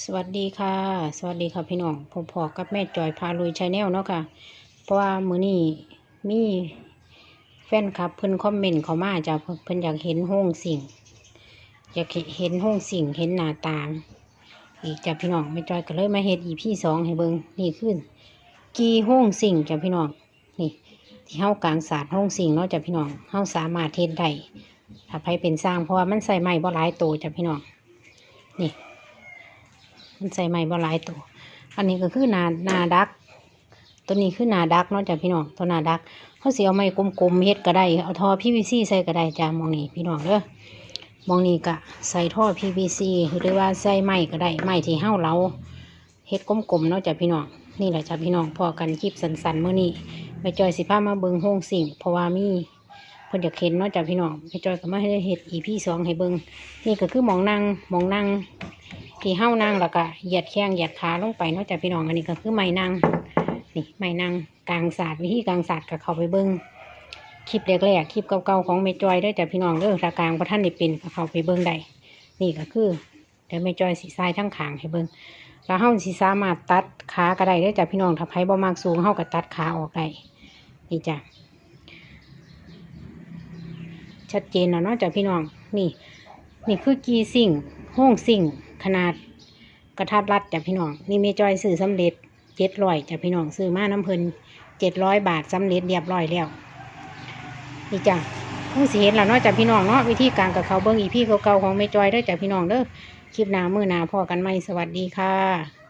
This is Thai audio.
สวัสดีค่ะ สวัสดีค่ะพี่น้องผมพอกับแม่จอยพาลุยชาแนลเนาะค่ะ เพราะว่ามือนี้มีแฟนคลับเพิ่นคอมเมนต์เขามาจะเพิ่นเพิ่นอยากเห็นห้องสิ่ง อยากเห็นห้องสิ่งเห็นหน้าตาอีกจ้ะพี่น้องแม่จอยก็เลยมาเฮ็ดอีพี่สองให้เบิงนี่ขึ้น กีห้องสิ่งจ้ะพี่น้องนี่ ที่เฮากลางศาสตร์ห้องสิ่งเนาะจ้ะพี่น้องเฮาสามารถเฮ็ดได้ถ้าใครเป็นสร้างเพราะว่ามันใส่ไม้บ่หลายโตจ้ะพี่น้องนี่ มันใส่ไม้บ่หลายตัว อันนี้ก็คือนานาดัก ตัวนี้คือนาดักเนาะจ้ะพี่น้องตัวนาดักเขาเสียเอาไม้กลมๆเฮ็ดก็ได้เอาท่อ PVC ใส่ก็ได้จ้ะมองนี่พี่น้องเด้อมองนี่ก็ใส่ท่อ PVC หรือว่าใส่ไม้ก็ได้ไม้ที่เฮาเราเฮ็ดกลมๆเนาะจ้ะพี่น้องนี่แหละจ้ะพี่น้องพอกันคลิปสั้นๆมื้อนี้แม่จอยสิพามาเบิ่งโฮงสิ่งเพราะว่ามีเพิ่นอยากเห็นเนาะจ้ะพี่น้องแม่จอยก็มาให้เฮ็ด EP สองให้เบิงนี่ก็คือมองนั่งมองนั่ง ที่เฮ้านั่งแล้วก็เหยียดแข้งเหยียดขาลงไปนอกจากพี่น้องอันนี้ก็คือไม้นั่งนี่ไม้นั่งกลางศาสตร์วิธีกลางศาสตร์ก็เขาไปเบิ้งคลิปแรกๆคลิปเก่าๆของเมจอยเด้จากพี่น้องเด้อถ้ากลางพระท่านได้เป็นก็เขาไปเบิ้งได้นี่ก็คือเดี๋ยวเมจอยสีทรายทั้งขางให้เบิ้งแล้วเฮ้าสีสามารถตัดขาก็ได้ด้จากพี่น้องถ้าไผบ่มากสูงเฮ้าก็ตัดขาออกได้นี่จ้ะชัดเจนแล้วนาะจากพี่น้องนี่ นี่คือกีสิ่งห้องสิ่ง ขนาดกระทัดรัดจ้ะพี่น้อง นี่เมจอยซื้อสำเร็จเจ็ดร้อยจ้ะพี่น้องซื้อมาน้ำเพลินเจ็ดร้อยบาทสำเร็จเรียบร้อยแล้วนี่จ้ะผู้สิเห็นแล้วเนาะจ้ะพี่น้องเนาะวิธีการกับเขาเบิ้งอีพี่เก่าๆของเมจอยเด้อจ้ะพี่น้องเด้อคลิปหน้ามือหน้าพอกันไหมสวัสดีค่ะ